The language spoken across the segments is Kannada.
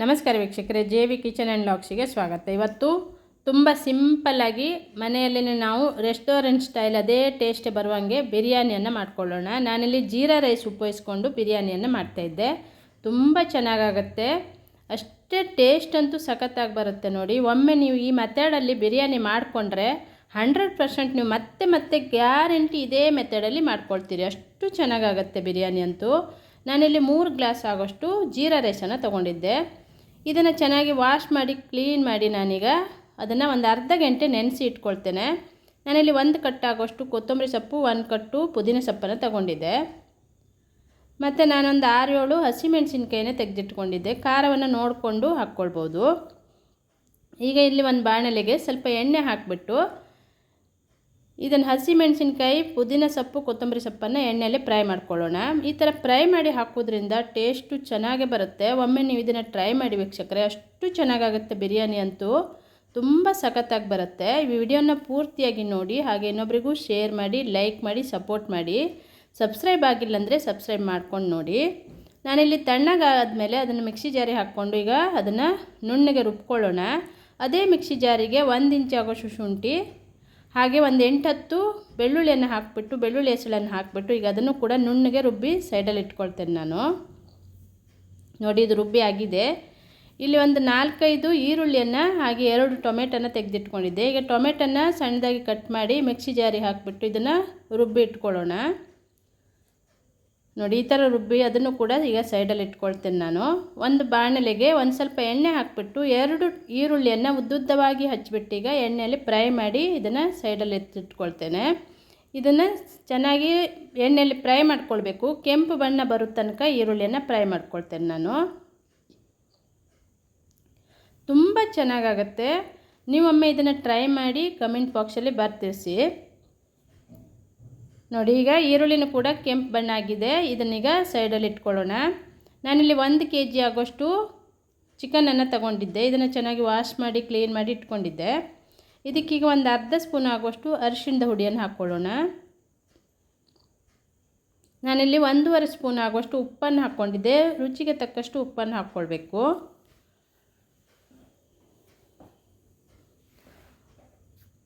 ನಮಸ್ಕಾರ ವೀಕ್ಷಕರೇ ಜೆ ವಿ ಕಿಚನ್ ಆ್ಯಂಡ್ ಲಾಕ್ಸಿಗೆ ಸ್ವಾಗತ. ಇವತ್ತು ತುಂಬ ಸಿಂಪಲ್ಲಾಗಿ ಮನೆಯಲ್ಲೇ ನಾವು ರೆಸ್ಟೋರೆಂಟ್ ಸ್ಟೈಲ್ ಅದೇ ಟೇಸ್ಟ್ ಬರುವಂಗೆ ಬಿರಿಯಾನಿಯನ್ನು ಮಾಡ್ಕೊಳ್ಳೋಣ. ನಾನಿಲ್ಲಿ ಜೀರಾ ರೈಸ್ ಉಪಯೋಗಿಸ್ಕೊಂಡು ಬಿರಿಯಾನಿಯನ್ನು ಮಾಡ್ತಾಯಿದ್ದೆ ತುಂಬ ಚೆನ್ನಾಗಾಗತ್ತೆ. ಅಷ್ಟೇ ಟೇಸ್ಟ್ ಅಂತೂ ಸಖತ್ತಾಗಿ ಬರುತ್ತೆ ನೋಡಿ. ಒಮ್ಮೆ ನೀವು ಈ ಮೆಥಡಲ್ಲಿ ಬಿರಿಯಾನಿ ಮಾಡಿಕೊಂಡ್ರೆ ಹಂಡ್ರೆಡ್ ಪರ್ಸೆಂಟ್ ನೀವು ಮತ್ತೆ ಮತ್ತೆ ಗ್ಯಾರಂಟಿ ಇದೇ ಮೆಥಡಲ್ಲಿ ಮಾಡ್ಕೊಳ್ತೀರಿ. ಅಷ್ಟು ಚೆನ್ನಾಗಾಗತ್ತೆ ಬಿರಿಯಾನಿ ಅಂತೂ. ನಾನಿಲ್ಲಿ ಮೂರು ಗ್ಲಾಸ್ ಆಗೋಷ್ಟು ಜೀರಾ ರೈಸನ್ನು ತೊಗೊಂಡಿದ್ದೆ. ಇದನ್ನು ಚೆನ್ನಾಗಿ ವಾಶ್ ಮಾಡಿ, ಕ್ಲೀನ್ ಮಾಡಿ ನಾನೀಗ ಅದನ್ನು ಒಂದು ಅರ್ಧ ಗಂಟೆ ನೆನೆಸಿ ಇಟ್ಕೊಳ್ತೇನೆ. ನಾನಿಲ್ಲಿ ಒಂದು ಕಟ್ಟಾಗೋಷ್ಟು ಕೊತ್ತಂಬರಿ ಸೊಪ್ಪು, ಒಂದು ಕಟ್ಟು ಪುದೀನ ಸೊಪ್ಪನ್ನು ತಗೊಂಡಿದ್ದೆ. ಮತ್ತು ನಾನೊಂದು ಆರು ಏಳು ಹಸಿಮೆಣಸಿನ್ಕಾಯಿನೇ ತೆಗೆದಿಟ್ಕೊಂಡಿದ್ದೆ. ಖಾರವನ್ನು ನೋಡಿಕೊಂಡು ಹಾಕ್ಕೊಳ್ಬೋದು. ಈಗ ಇಲ್ಲಿ ಒಂದು ಬಾಣಲೆಗೆ ಸ್ವಲ್ಪ ಎಣ್ಣೆ ಹಾಕಿಬಿಟ್ಟು ಇದನ್ನು ಹಸಿಮೆಣಸಿನ್ಕಾಯಿ ಪುದೀನ ಸೊಪ್ಪು, ಕೊತ್ತಂಬರಿ ಸೊಪ್ಪನ್ನು ಎಣ್ಣೆಯಲ್ಲಿ ಫ್ರೈ ಮಾಡ್ಕೊಳ್ಳೋಣ. ಈ ಥರ ಫ್ರೈ ಮಾಡಿ ಹಾಕೋದ್ರಿಂದ ಟೇಸ್ಟು ಚೆನ್ನಾಗೇ ಬರುತ್ತೆ. ಒಮ್ಮೆ ನೀವು ಇದನ್ನು ಟ್ರೈ ಮಾಡಿ ವೀಕ್ಷಕರೆ, ಅಷ್ಟು ಚೆನ್ನಾಗಾಗುತ್ತೆ ಬಿರಿಯಾನಿ ಅಂತೂ. ತುಂಬ ಸಖತ್ತಾಗಿ ಬರುತ್ತೆ. ಈ ವಿಡಿಯೋನ ಪೂರ್ತಿಯಾಗಿ ನೋಡಿ, ಹಾಗೆ ಇನ್ನೊಬ್ರಿಗೂ ಶೇರ್ ಮಾಡಿ, ಲೈಕ್ ಮಾಡಿ, ಸಪೋರ್ಟ್ ಮಾಡಿ. ಸಬ್ಸ್ಕ್ರೈಬ್ ಆಗಿಲ್ಲ ಅಂದರೆ ಸಬ್ಸ್ಕ್ರೈಬ್ ಮಾಡ್ಕೊಂಡು ನೋಡಿ. ನಾನಿಲ್ಲಿ ತಣ್ಣಗಾದಮೇಲೆ ಅದನ್ನು ಮಿಕ್ಸಿ ಜಾರಿ ಹಾಕ್ಕೊಂಡು ಈಗ ಅದನ್ನು ನುಣ್ಣಗೆ ರುಬ್ಕೊಳ್ಳೋಣ. ಅದೇ ಮಿಕ್ಸಿ ಜಾರಿಗೆ ಒಂದು ಇಂಚಾಗೋಷ್ಟು ಶುಂಠಿ ಹಾಗೆ ಒಂದು ಎಂಟತ್ತು ಬೆಳ್ಳುಳ್ಳಿಯನ್ನು ಹಾಕಿಬಿಟ್ಟು, ಬೆಳ್ಳುಳ್ಳಿ ಹೆಸಳನ್ನು ಹಾಕಿಬಿಟ್ಟು ಈಗ ಅದನ್ನು ಕೂಡ ನುಣ್ಣಗೆ ರುಬ್ಬಿ ಸೈಡಲ್ಲಿ ಇಟ್ಕೊಳ್ತೇನೆ ನಾನು. ನೋಡಿ, ಇದು ರುಬ್ಬಿ ಆಗಿದೆ. ಇಲ್ಲಿ ಒಂದು ನಾಲ್ಕೈದು ಈರುಳ್ಳಿಯನ್ನು, ಹಾಗೆ ಎರಡು ಟೊಮೆಟೊನ ತೆಗೆದಿಟ್ಕೊಂಡಿದ್ದೆ. ಈಗ ಟೊಮೆಟೊನ ಸಣ್ಣದಾಗಿ ಕಟ್ ಮಾಡಿ ಮಿಕ್ಸಿ ಜಾರಿ ಹಾಕಿಬಿಟ್ಟು ಇದನ್ನು ರುಬ್ಬಿ ಇಟ್ಕೊಳ್ಳೋಣ. ನೋಡಿ, ಈ ಥರ ರುಬ್ಬಿ ಅದನ್ನು ಕೂಡ ಈಗ ಸೈಡಲ್ಲಿ ಇಟ್ಕೊಳ್ತೇನೆ ನಾನು. ಒಂದು ಬಾಣಲೆಗೆ ಒಂದು ಸ್ವಲ್ಪ ಎಣ್ಣೆ ಹಾಕಿಬಿಟ್ಟು ಎರಡು ಈರುಳ್ಳಿಯನ್ನು ಉದ್ದುದ್ದವಾಗಿ ಹಚ್ಚಿಬಿಟ್ಟು ಈಗ ಎಣ್ಣೆಯಲ್ಲಿ ಫ್ರೈ ಮಾಡಿ ಇದನ್ನು ಸೈಡಲ್ಲಿ ಎತ್ತಿಟ್ಕೊಳ್ತೇನೆ ಇದನ್ನು ಚೆನ್ನಾಗಿ ಎಣ್ಣೆಯಲ್ಲಿ ಫ್ರೈ ಮಾಡ್ಕೊಳ್ಬೇಕು. ಕೆಂಪು ಬಣ್ಣ ಬರೋ ತನಕ ಈರುಳ್ಳಿಯನ್ನು ಫ್ರೈ ಮಾಡ್ಕೊಳ್ತೇನೆ ನಾನು. ತುಂಬ ಚೆನ್ನಾಗಾಗತ್ತೆ. ನೀವೊಮ್ಮೆ ಇದನ್ನು ಟ್ರೈ ಮಾಡಿ ಕಮೆಂಟ್ ಬಾಕ್ಸಲ್ಲಿ ಬರ್ತಿರಿಸಿ. ನೋಡಿ, ಈಗ ಈರುಳ್ಳಿನೂ ಕೂಡ ಕೆಂಪು ಬಣ್ಣ ಆಗಿದೆ ಇದನ್ನೀಗ ಸೈಡಲ್ಲಿ ಇಟ್ಕೊಳ್ಳೋಣ. ನಾನಿಲ್ಲಿ ಒಂದು ಕೆ ಜಿ ಆಗೋಷ್ಟು ಚಿಕನನ್ನು ತಗೊಂಡಿದ್ದೆ. ಇದನ್ನು ಚೆನ್ನಾಗಿ ವಾಶ್ ಮಾಡಿ, ಕ್ಲೀನ್ ಮಾಡಿ ಇಟ್ಕೊಂಡಿದ್ದೆ. ಇದಕ್ಕೀಗ ಒಂದು ಅರ್ಧ ಸ್ಪೂನ್ ಆಗುವಷ್ಟು ಅರಿಶಿಣದ ಹುಡಿಯನ್ನು ಹಾಕ್ಕೊಳ್ಳೋಣ. ನಾನಿಲ್ಲಿ ಒಂದೂವರೆ ಸ್ಪೂನ್ ಆಗುವಷ್ಟು ಉಪ್ಪನ್ನು ಹಾಕ್ಕೊಂಡಿದ್ದೆ. ರುಚಿಗೆ ತಕ್ಕಷ್ಟು ಉಪ್ಪನ್ನು ಹಾಕ್ಕೊಳ್ಬೇಕು.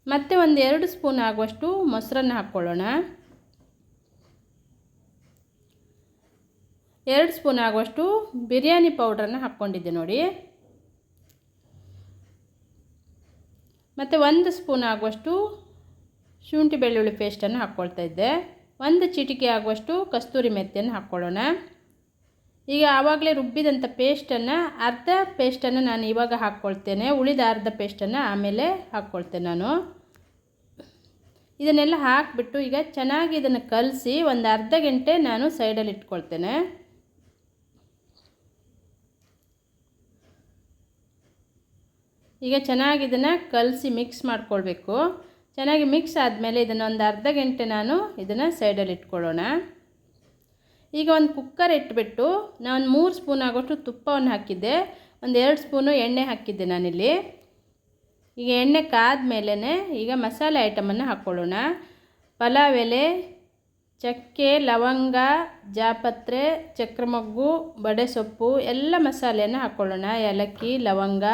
ಮತ್ತು ಒಂದು ಎರಡು ಸ್ಪೂನ್ ಆಗುವಷ್ಟು ಮೊಸರನ್ನು ಹಾಕ್ಕೊಳ್ಳೋಣ. ಎರಡು ಸ್ಪೂನ್ ಆಗುವಷ್ಟು ಬಿರಿಯಾನಿ ಪೌಡ್ರನ್ನು ಹಾಕ್ಕೊಂಡಿದ್ದೆ ನೋಡಿ. ಮತ್ತು ಒಂದು ಸ್ಪೂನ್ ಆಗುವಷ್ಟು ಶುಂಠಿ ಬೆಳ್ಳುಳ್ಳಿ ಪೇಸ್ಟನ್ನು ಹಾಕ್ಕೊಳ್ತಾ ಇದ್ದೆ. ಒಂದು ಚಿಟಿಕೆ ಆಗುವಷ್ಟು ಕಸ್ತೂರಿ ಮೆತ್ತೆಯನ್ನು ಹಾಕ್ಕೊಳ್ಳೋಣ. ಈಗ ಆವಾಗಲೇ ರುಬ್ಬಿದಂಥ ಪೇಸ್ಟನ್ನು, ಅರ್ಧ ಪೇಸ್ಟನ್ನು ನಾನು ಇವಾಗ ಹಾಕ್ಕೊಳ್ತೇನೆ. ಉಳಿದ ಅರ್ಧ ಪೇಸ್ಟನ್ನು ಆಮೇಲೆ ಹಾಕ್ಕೊಳ್ತೇನೆ ನಾನು. ಇದನ್ನೆಲ್ಲ ಹಾಕಿಬಿಟ್ಟು ಈಗ ಚೆನ್ನಾಗಿ ಇದನ್ನು ಕಲಸಿ ಒಂದು ಅರ್ಧ ಗಂಟೆ ನಾನು ಸೈಡಲ್ಲಿ ಇಟ್ಕೊಳ್ತೇನೆ. ಈಗ ಚೆನ್ನಾಗಿ ಇದನ್ನು ಕಲಸಿ ಮಿಕ್ಸ್ ಮಾಡ್ಕೊಳ್ಬೇಕು. ಚೆನ್ನಾಗಿ ಮಿಕ್ಸ್ ಆದಮೇಲೆ ಇದನ್ನು ಒಂದು ಅರ್ಧ ಗಂಟೆ ನಾನು ಇದನ್ನು ಸೈಡಲ್ಲಿ ಇಟ್ಕೊಳ್ಳೋಣ. ಈಗ ಒಂದು ಕುಕ್ಕರ್ ಇಟ್ಬಿಟ್ಟು ನಾನು ಮೂರು ಸ್ಪೂನ್ ಆಗೋಷ್ಟು ತುಪ್ಪವನ್ನು ಹಾಕಿದ್ದೆ. ಒಂದು ಎರಡು ಸ್ಪೂನು ಎಣ್ಣೆ ಹಾಕಿದ್ದೆ ನಾನಿಲ್ಲಿ. ಈಗ ಎಣ್ಣೆ ಕಾದ್ಮೇಲೆ ಈಗ ಮಸಾಲೆ ಐಟಮನ್ನು ಹಾಕ್ಕೊಳ್ಳೋಣ ಪಲಾವ್ ಎಲೆ, ಚಕ್ಕೆ, ಲವಂಗ, ಜಾಪತ್ರೆ, ಚಕ್ರಮೊಗ್ಗು, ಬಡೆ ಸೊಪ್ಪು, ಎಲ್ಲ ಮಸಾಲೆಯನ್ನು ಹಾಕ್ಕೊಳ್ಳೋಣ ಏಲಕ್ಕಿ, ಲವಂಗ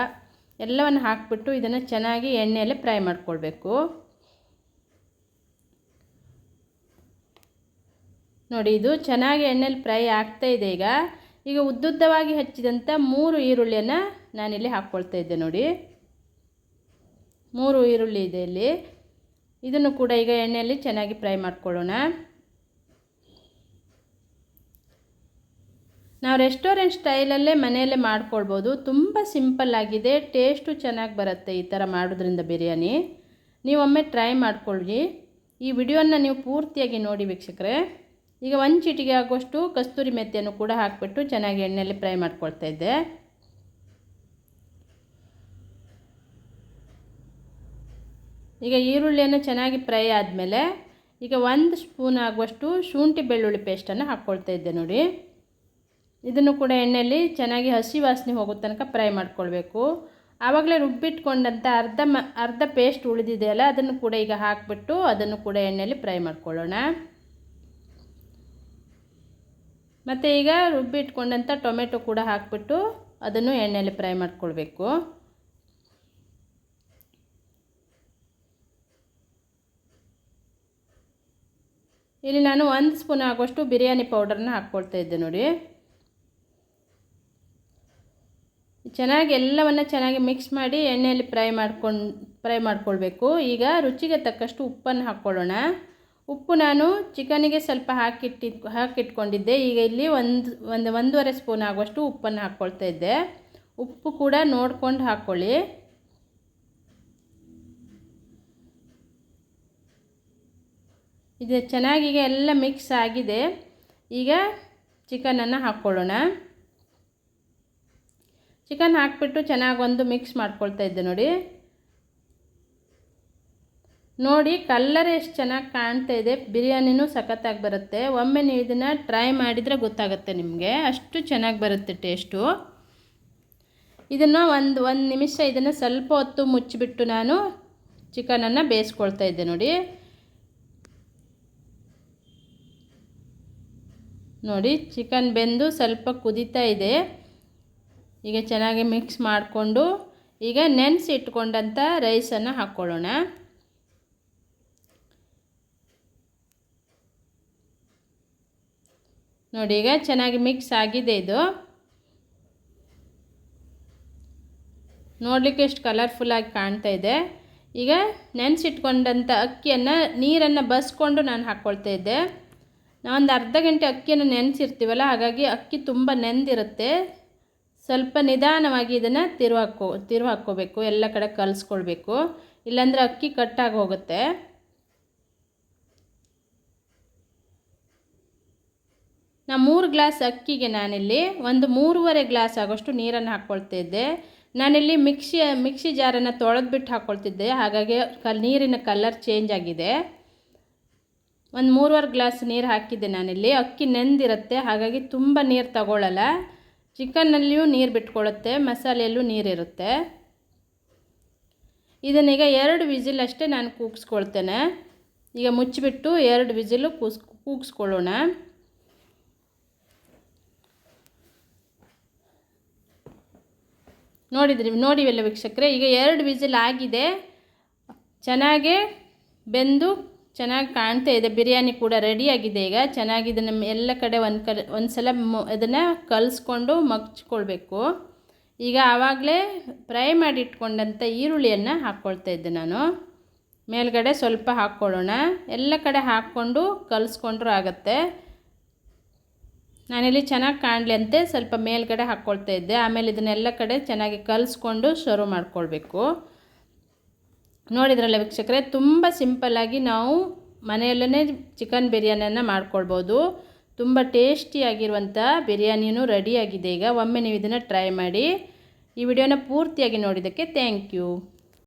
ಎಲ್ಲವನ್ನು ಹಾಕಿಬಿಟ್ಟು ಇದನ್ನು ಚೆನ್ನಾಗಿ ಎಣ್ಣೆಯಲ್ಲಿ ಫ್ರೈ ಮಾಡ್ಕೊಳ್ಬೇಕು. ನೋಡಿ, ಇದು ಚೆನ್ನಾಗಿ ಎಣ್ಣೆಯಲ್ಲಿ ಫ್ರೈ ಆಗ್ತಾ ಇದೆ ಈಗ. ಈಗ ಉದ್ದುದ್ದವಾಗಿ ಹೆಚ್ಚಿದಂಥ ಮೂರು ಈರುಳ್ಳಿಯನ್ನು ನಾನಿಲ್ಲಿ ಹಾಕ್ಕೊಳ್ತಾ ಇದ್ದೆ ನೋಡಿ. ಮೂರು ಈರುಳ್ಳಿ ಇದೆ ಇಲ್ಲಿ. ಇದನ್ನು ಕೂಡ ಈಗ ಎಣ್ಣೆಯಲ್ಲಿ ಚೆನ್ನಾಗಿ ಫ್ರೈ ಮಾಡ್ಕೊಳ್ಳೋಣ. ನಾವು ರೆಸ್ಟೋರೆಂಟ್ ಸ್ಟೈಲಲ್ಲೇ ಮನೆಯಲ್ಲೇ ಮಾಡ್ಕೊಳ್ಬೋದು. ತುಂಬ ಸಿಂಪಲ್ ಆಗಿದೆ. ಟೇಸ್ಟು ಚೆನ್ನಾಗಿ ಬರುತ್ತೆ ಈ ಥರ ಮಾಡೋದ್ರಿಂದ ಬಿರಿಯಾನಿ. ನೀವೊಮ್ಮೆ ಟ್ರೈ ಮಾಡ್ಕೊಳ್ಳಿ. ಈ ವಿಡಿಯೋನ ನೀವು ಪೂರ್ತಿಯಾಗಿ ನೋಡಿ ವೀಕ್ಷಕರೇ. ಈಗ ಒಂದು ಚಿಟಿಗೆ ಆಗುವಷ್ಟು ಕಸ್ತೂರಿ ಮೆಥಿಯನ್ನು ಕೂಡ ಹಾಕಿಬಿಟ್ಟು ಚೆನ್ನಾಗಿ ಎಣ್ಣೆಯಲ್ಲಿ ಫ್ರೈ ಮಾಡ್ಕೊಳ್ತಾ ಇದ್ದೆ. ಈಗ ಈರುಳ್ಳಿಯನ್ನು ಚೆನ್ನಾಗಿ ಫ್ರೈ ಆದಮೇಲೆ ಈಗ ಒಂದು ಸ್ಪೂನ್ ಆಗುವಷ್ಟು ಶುಂಠಿ ಬೆಳ್ಳುಳ್ಳಿ ಪೇಸ್ಟನ್ನು ಹಾಕ್ಕೊಳ್ತಾ ಇದ್ದೆ ನೋಡಿ. ಇದನ್ನು ಕೂಡ ಎಣ್ಣೆಯಲ್ಲಿ ಚೆನ್ನಾಗಿ ಹಸಿ ವಾಸನೆ ಹೋಗೋ ತನಕ ಫ್ರೈ ಮಾಡ್ಕೊಳ್ಬೇಕು. ಆವಾಗಲೇ ರುಬ್ಬಿಟ್ಕೊಂಡಂಥ ಅರ್ಧ ಮ, ಅರ್ಧ ಪೇಸ್ಟ್ ಉಳಿದಿದೆಯಲ್ಲ ಅದನ್ನು ಕೂಡ ಈಗ ಹಾಕಿಬಿಟ್ಟು ಅದನ್ನು ಕೂಡ ಎಣ್ಣೆಯಲ್ಲಿ ಫ್ರೈ ಮಾಡ್ಕೊಳ್ಳೋಣ. ಮತ್ತು ಈಗ ರುಬ್ಬಿಟ್ಕೊಂಡಂಥ ಟೊಮೆಟೊ ಕೂಡ ಹಾಕಿಬಿಟ್ಟು ಅದನ್ನು ಎಣ್ಣೆಯಲ್ಲಿ ಫ್ರೈ ಮಾಡ್ಕೊಳ್ಬೇಕು. ಇಲ್ಲಿ ನಾನು ಒಂದು ಸ್ಪೂನ್ ಆಗೋಷ್ಟು ಬಿರಿಯಾನಿ ಪೌಡರ್ನ ಹಾಕ್ಕೊಳ್ತಾ ಇದ್ದೆ ನೋಡಿ. ಚೆನ್ನಾಗಿ ಎಲ್ಲವನ್ನು ಚೆನ್ನಾಗಿ ಮಿಕ್ಸ್ ಮಾಡಿ ಎಣ್ಣೆಯಲ್ಲಿ ಫ್ರೈ ಮಾಡ್ಕೊಂಡು, ಫ್ರೈ ಮಾಡ್ಕೊಳ್ಬೇಕು. ಈಗ ರುಚಿಗೆ ತಕ್ಕಷ್ಟು ಉಪ್ಪನ್ನು ಹಾಕ್ಕೊಳ್ಳೋಣ. ಉಪ್ಪು ನಾನು ಚಿಕನಿಗೆ ಸ್ವಲ್ಪ ಹಾಕಿಟ್ಟಿ, ಹಾಕಿಟ್ಕೊಂಡಿದ್ದೆ. ಈಗ ಇಲ್ಲಿ ಒಂದು ಒಂದು, ಒಂದೂವರೆ ಸ್ಪೂನ್ ಆಗುವಷ್ಟು ಉಪ್ಪನ್ನು ಹಾಕ್ಕೊಳ್ತಾ ಇದ್ದೆ. ಉಪ್ಪು ಕೂಡ ನೋಡ್ಕೊಂಡು ಹಾಕ್ಕೊಳ್ಳಿ. ಇದು ಚೆನ್ನಾಗಿ ಈಗ ಎಲ್ಲ ಮಿಕ್ಸ್ ಆಗಿದೆ. ಈಗ ಚಿಕನನ್ನು ಹಾಕ್ಕೊಳ್ಳೋಣ. ಚಿಕನ್ ಹಾಕ್ಬಿಟ್ಟು ಚೆನ್ನಾಗಿ ಒಂದು ಮಿಕ್ಸ್ ಮಾಡ್ಕೊಳ್ತಾ ಇದ್ದೆ ನೋಡಿ. ನೋಡಿ ಕಲ್ಲರ್ ಎಷ್ಟು ಚೆನ್ನಾಗಿ ಕಾಣ್ತಾ ಇದೆ, ಬಿರಿಯಾನಿನೂ ಸಖತ್ತಾಗಿ ಬರುತ್ತೆ. ಒಮ್ಮೆ ನೀವು ಇದನ್ನು ಟ್ರೈ ಮಾಡಿದರೆ ಗೊತ್ತಾಗುತ್ತೆ ನಿಮಗೆ. ಅಷ್ಟು ಚೆನ್ನಾಗಿ ಬರುತ್ತೆ ಟೇಸ್ಟು ಇದನ್ನು ಒಂದು ಒಂದು ನಿಮಿಷ ಇದನ್ನು ಸ್ವಲ್ಪ ಹೊತ್ತು ಮುಚ್ಚಿಬಿಟ್ಟು ನಾನು ಚಿಕನನ್ನು ಬೇಯಿಸ್ಕೊಳ್ತಾ ಇದ್ದೆ ನೋಡಿ. ನೋಡಿ ಚಿಕನ್ ಬೆಂದು ಸ್ವಲ್ಪ ಕುದೀತಾ ಇದೆ. ಈಗ ಚೆನ್ನಾಗಿ ಮಿಕ್ಸ್ ಮಾಡಿಕೊಂಡು ಈಗ ನೆನೆಸಿಟ್ಕೊಂಡಂಥ ರೈಸನ್ನು ಹಾಕ್ಕೊಳ್ಳೋಣ. ನೋಡಿ ಈಗ ಚೆನ್ನಾಗಿ ಮಿಕ್ಸ್ ಆಗಿದೆ ಇದು. ನೋಡಲಿಕ್ಕೆ ಎಷ್ಟು ಕಲರ್ಫುಲ್ಲಾಗಿ ಕಾಣ್ತಾ ಇದೆ. ಈಗ ನೆನೆಸಿಟ್ಕೊಂಡಂಥ ಅಕ್ಕಿಯನ್ನು, ನೀರನ್ನು ಬಸ್ಕೊಂಡು ನಾನು ಹಾಕ್ಕೊಳ್ತಾ ಇದ್ದೆ. ನಾವೊಂದು ಅರ್ಧ ಗಂಟೆ ಅಕ್ಕಿಯನ್ನು ನೆನೆಸಿರ್ತೀವಲ್ಲ, ಹಾಗಾಗಿ ಅಕ್ಕಿ ತುಂಬ ನೆಂದಿರುತ್ತೆ. ಸ್ವಲ್ಪ ನಿಧಾನವಾಗಿ ಇದನ್ನು ತಿರು ಹಾಕೋ ತಿರು ಹಾಕ್ಕೋಬೇಕು ಎಲ್ಲ ಕಡೆ ಕಲಿಸ್ಕೊಳ್ಬೇಕು. ಇಲ್ಲಾಂದರೆ ಅಕ್ಕಿ ಕಟ್ಟಾಗಿ ಹೋಗುತ್ತೆ. ನಾ ಮೂರು ಗ್ಲಾಸ್ ಅಕ್ಕಿಗೆ ನಾನಿಲ್ಲಿ ಒಂದು ಮೂರುವರೆ ಗ್ಲಾಸ್ ಆಗೋಷ್ಟು ನೀರನ್ನು ಹಾಕ್ಕೊಳ್ತಿದ್ದೆ ನಾನಿಲ್ಲಿ ಮಿಕ್ಸಿ ಮಿಕ್ಸಿ ಜಾರನ್ನು ತೊಳೆದ್ಬಿಟ್ಟು ಹಾಕ್ಕೊಳ್ತಿದ್ದೆ. ಹಾಗಾಗಿ ಕಲ್, ನೀರಿನ ಕಲರ್ ಚೇಂಜ್ ಆಗಿದೆ. ಒಂದು ಮೂರುವರೆ ಗ್ಲಾಸ್ ನೀರು ಹಾಕಿದ್ದೆ ನಾನಿಲ್ಲಿ. ಅಕ್ಕಿ ನೆಂದಿರುತ್ತೆ. ಹಾಗಾಗಿ ತುಂಬ ನೀರು ತಗೊಳ್ಳಲ್ಲ ಚಿಕನ್ನಲ್ಲಿಯೂ ನೀರು ಬಿಟ್ಕೊಳ್ಳುತ್ತೆ ಮಸಾಲೆಯಲ್ಲೂ ನೀರಿರುತ್ತೆ ಇದನ್ನೀಗ ಎರಡು ವಿಸಿಲ್ ಅಷ್ಟೇ ನಾನು ಕೂಗಿಸ್ಕೊಳ್ತೇನೆ. ಈಗ ಮುಚ್ಚಿಬಿಟ್ಟು ಎರಡು ವಿಸಿಲು ಕೂಸ್, ಕೂಗಿಸ್ಕೊಳ್ಳೋಣ. ನೋಡಿದ್ರಿ, ನೋಡಿವೆಲ್ಲ ವೀಕ್ಷಕರೇ, ಈಗ ಎರಡು ವಿಸಿಲ್ ಆಗಿದೆ. ಚೆನ್ನಾಗೆ ಬೆಂದು ಚೆನ್ನಾಗಿ ಕಾಣ್ತಾ ಇದೆ. ಬಿರಿಯಾನಿ ಕೂಡ ರೆಡಿಯಾಗಿದೆ ಈಗ. ಚೆನ್ನಾಗಿ ಇದನ್ನು ಎಲ್ಲ ಕಡೆ ಒಂದು ಕಲ್ ಒಂದು ಸಲ ಇದನ್ನು ಕಲಿಸ್ಕೊಂಡು ಮಗ್ಚ್ಕೊಳ್ಬೇಕು. ಈಗ ಆವಾಗಲೇ ಫ್ರೈ ಮಾಡಿ ಇಟ್ಕೊಂಡಂಥ ಈರುಳ್ಳಿಯನ್ನು ಹಾಕ್ಕೊಳ್ತಾ ಇದ್ದೆ ನಾನು. ಮೇಲ್ಗಡೆ ಸ್ವಲ್ಪ ಹಾಕ್ಕೊಳ್ಳೋಣ. ಎಲ್ಲ ಕಡೆ ಹಾಕ್ಕೊಂಡು ಕಲಿಸ್ಕೊಂಡ್ರೂ ಆಗುತ್ತೆ. ನಾನಿಲ್ಲಿ ಚೆನ್ನಾಗಿ ಕಾಣಲಿ ಅಂತೆ ಸ್ವಲ್ಪ ಮೇಲ್ಗಡೆ ಹಾಕ್ಕೊಳ್ತಾ ಇದ್ದೆ. ಆಮೇಲೆ ಇದನ್ನೆಲ್ಲ ಕಡೆ ಚೆನ್ನಾಗಿ ಕಲಿಸ್ಕೊಂಡು ಶುರು ಮಾಡ್ಕೊಳ್ಬೇಕು. ನೋಡಿದ್ರಲ್ಲ ವೀಕ್ಷಕರೆ, ತುಂಬ ಸಿಂಪಲ್ಲಾಗಿ ನಾವು ಮನೆಯಲ್ಲೇ ಚಿಕನ್ ಬಿರಿಯಾನಿಯನ್ನು ಮಾಡ್ಕೊಳ್ಬೋದು. ತುಂಬ ಟೇಸ್ಟಿಯಾಗಿರುವಂಥ ಬಿರಿಯಾನಿನೂ ರೆಡಿಯಾಗಿದೆ ಈಗ ಒಮ್ಮೆ ನೀವು ಇದನ್ನು ಟ್ರೈ ಮಾಡಿ, ಈ ವಿಡಿಯೋನ ಪೂರ್ತಿಯಾಗಿ ನೋಡಿದ್ದಕ್ಕೆ ಥ್ಯಾಂಕ್ ಯು